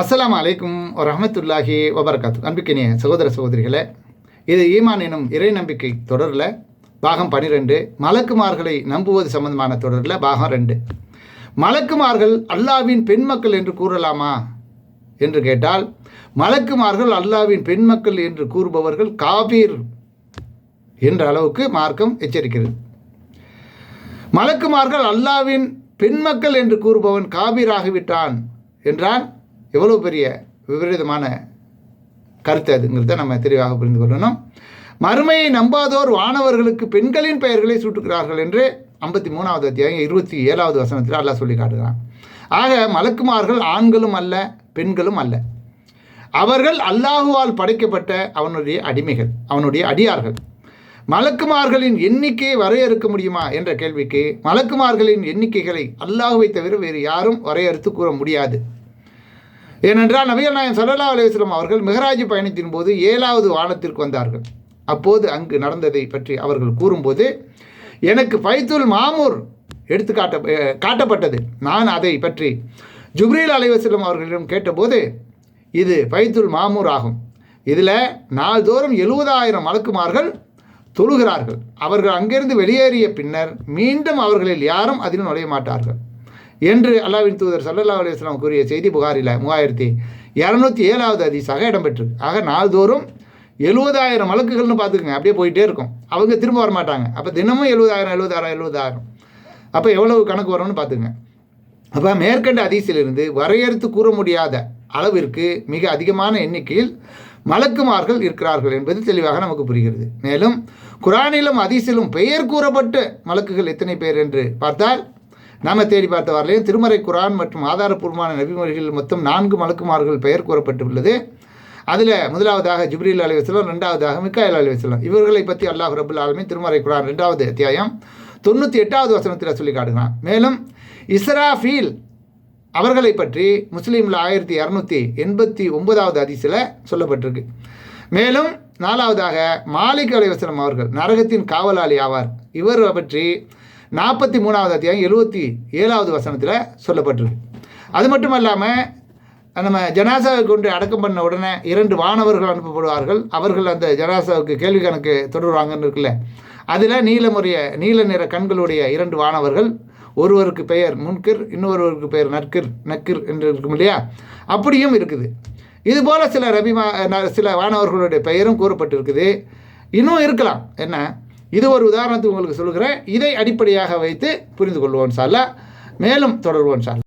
அஸ்ஸலாமு அலைக்கும் ரஹமத்துல்லாஹி வபரகாத்து. அன்பிக்கினிய சகோதர சகோதரிகளே இது ஈமான் எனும் இறை நம்பிக்கை தொடரில் பாகம் பனிரெண்டு மலக்குமார்களை நம்புவது சம்பந்தமான தொடரில் பாகம் ரெண்டு. மலக்குமார்கள் அல்லாவின் பெண் மக்கள் என்று கூறலாமா என்று கேட்டால் மலக்குமார்கள் அல்லாவின் பெண் மக்கள் என்று கூறுபவர்கள் காபீர் என்ற அளவுக்கு மார்க்கம் எச்சரிக்கிறது. மலக்குமார்கள் அல்லாவின் பெண் மக்கள் என்று கூறுபவன் காபீராகிவிட்டான் என்றால் எவ்வளோ பெரிய விபரீதமான கருத்து அதுங்கிறத நம்ம தெளிவாக புரிந்து கொள்ளணும். மறுமையை நம்பாதோர் வானவர்களுக்கு பெண்களின் பெயர்களை சூட்டுகிறார்கள் என்று ஐம்பத்தி மூணாவது அத்தியாயம் இருபத்தி ஏழாவது வசனத்தில் அல்லாஹ் சொல்லி காட்டுகிறான். ஆக மலக்குமார்கள் ஆண்களும் அல்ல பெண்களும் அல்ல. அவர்கள் அல்லாஹுவால் படைக்கப்பட்ட அவனுடைய அடிமைகள் அவனுடைய அடியார்கள். மலக்குமார்களின் எண்ணிக்கையை வரையறுக்க முடியுமா என்ற கேள்விக்கு மலக்குமார்களின் எண்ணிக்கைகளை அல்லாஹுவை தவிர வேறு யாரும் வரையறுத்து கூற முடியாது. ஏனென்றால் நபிகள் நாயன் சல்லா அலுவலம் அவர்கள் மெஹராஜ் பயணத்தின் போது ஏழாவது வானத்திற்கு வந்தார்கள். அப்போது அங்கு நடந்ததை பற்றி அவர்கள் கூறும்போது எனக்கு பைத்துல் மாமூர் எடுத்து காட்ட காட்டப்பட்டது. நான் அதை பற்றி ஜுப்ரீல் அலைவசலம் அவர்களிடம் கேட்டபோது இது பைத்துல் மாமூர் ஆகும். இதில் நாள்தோறும் எழுபதாயிரம் மலக்குமார்கள் தொழுகிறார்கள். அவர்கள் அங்கிருந்து வெளியேறிய பின்னர் மீண்டும் அவர்களில் யாரும் அதில் நுழைய மாட்டார்கள். என்று அல்லாவின் தூதர் சல்லல்லா அலுவலாம் கூறிய செய்தி புகாரில் மூவாயிரத்தி இரநூத்தி ஏழாவது அதிசாக இடம்பெற்றிருக்கு ஆக நாள்தோறும் எழுபதாயிரம் வழக்குகள்னு பார்த்துக்குங்க. அப்படியே போயிட்டே இருக்கும். அவங்க திரும்ப வர மாட்டாங்க அப்போ தினமும் எழுபதாயிரம் எழுபதாயிரம் எழுபதாயிரம் அப்போ எவ்வளவு கணக்கு வரும்னு பார்த்துங்க அப்போ மேற்கண்ட அதிசிலிருந்து வரையறுத்து கூற முடியாத அளவிற்கு மிக அதிகமான எண்ணிக்கையில் மலக்குமார்கள் இருக்கிறார்கள் என்பது தெளிவாக நமக்கு புரிகிறது. மேலும் குரானிலும் அதிசிலும் பெயர் கூறப்பட்ட மலக்குகள் எத்தனை பேர் என்று பார்த்தால் நாம தேடி பார்த்த வரலையும் திருமறை குரான் மற்றும் ஆதாரப்பூர்வமான நபிமொழிகள் மொத்தம் நான்கு மலக்குமார்கள் பெயர் கூறப்பட்டுள்ளது. அதில் முதலாவதாக ஜிப்ரீல் அலி வசலம் ரெண்டாவதாக மிக்காயில் அலி வசலம் இவர்களை பற்றி அல்லாஹ் ரபுல் ஆலமின் திருமறை குரான் ரெண்டாவது அத்தியாயம் தொண்ணூற்றி எட்டாவது வசனத்தில் சொல்லி காட்டுகிறான். மேலும் இஸ்ராஃபீல் அவர்களை பற்றி முஸ்லீமில் ஆயிரத்தி இரநூத்தி எண்பத்தி ஒன்பதாவது அதிசில் சொல்லப்பட்டிருக்கு. மேலும் நாலாவதாக மாலிக் அலைவசனம் அவர்கள் நரகத்தின் காவலாளி ஆவார். இவர் பற்றி நாற்பத்தி மூணாவது அத்தியாயம் எழுபத்தி ஏழாவது வசனத்தில் சொல்லப்பட்டிருக்கு. அது மட்டும் இல்லாமல் நம்ம ஜனாசாவை கொண்டு அடக்கம் பண்ண உடனே இரண்டு வானவர்கள் அனுப்பப்படுவார்கள். அவர்கள் அந்த ஜனாசாவுக்கு கேள்வி கணக்கு தொடருவாங்கன்னு இருக்குல்ல. அதில் நீலமுறைய நீல நிற கண்களுடைய இரண்டு வானவர்கள் ஒருவருக்கு பெயர் முன்கிர் இன்னொருவருக்கு பெயர் நற்கிர் நக்கிர் என்று இருக்கும் இல்லையா? அப்படியும் இருக்குது. இதுபோல் சில ரபிமா சில வானவர்களுடைய பெயரும் கூறப்பட்டிருக்குது. இன்னும் இருக்கலாம். என்ன? இது ஒரு உதாரணத்துக்கு உங்களுக்கு சொல்கிறேன் இதை அடிப்படையாக வைத்து புரிந்து கொள்வோம் சார்லா மேலும் தொடர்வோம் சார்